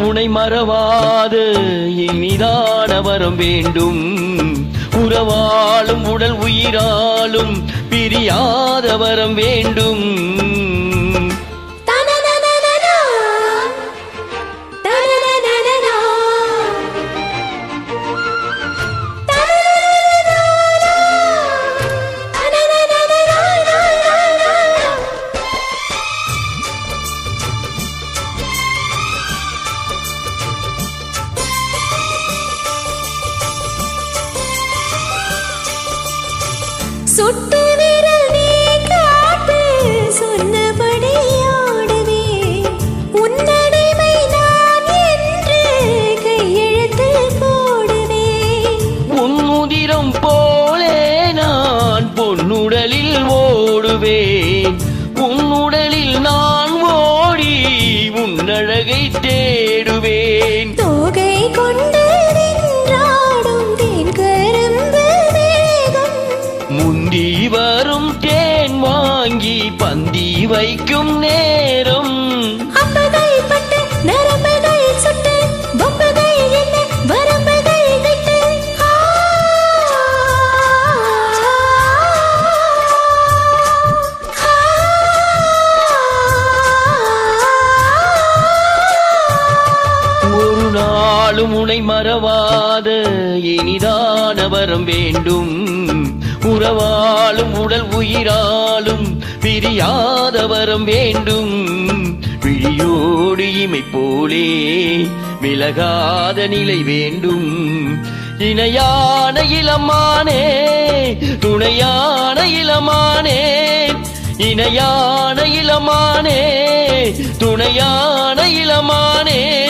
உனை மறவாது. இனிதான வரம் வேண்டும். உறவாலும் உடல் உயிராலும் பிரியாத வரம் வேண்டும். சுட்டு விரல் நீ காட்டு சொன்னபடி ஆடுவே. உன்னடிமை நான் என்று கையெழுத்து உன் போலே நான் பொன்னுடலில் ஓடுவேன். உடலில் நான் ஓடி உன் அழகை தேடுவேன் வரும் தேன் வாங்கி பந்தி வைக்கும் நேரம். நாளும் உனை மறவாத இனிதான வரம் வேண்டும். உறவாலும் உடல் உயிராலும் பிரியாத வரம் வேண்டும். விழியோடு இமை போலே விலகாத நிலை வேண்டும். இணையான இளமானே துணையான இளமானே இணையான இளமானே துணையான இளமானே.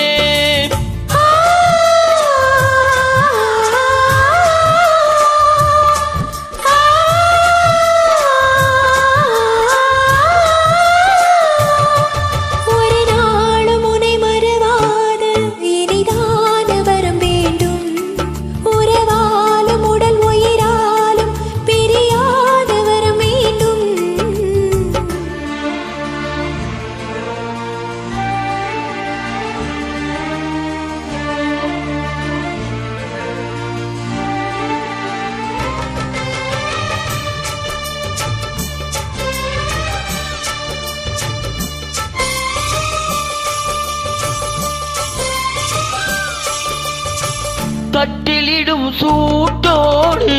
சூட்டோடு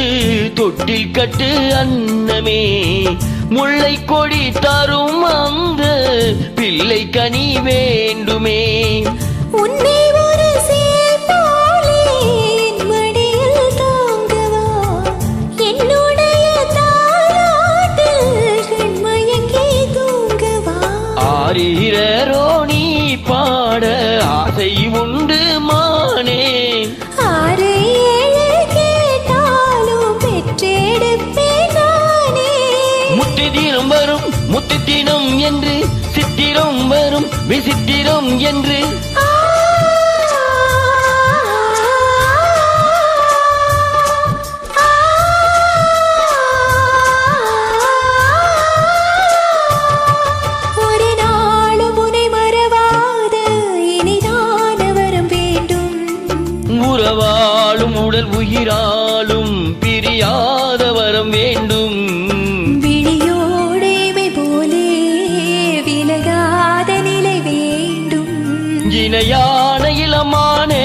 தொட்டில் கட்டு அன்னமே. முல்லை கொடி தரும் அந்த பிள்ளை கனி வேண்டுமே. உன்னை ஒரு நீ பாட ஆசை உண்டு மானே முத்து தினம் வரும் முத்து தினம் என்று சித்திரம் வரும் விசித்திரம் என்று. உயிராலும் பிரியாத வரம் வேண்டும். இணையான யானை இளமானே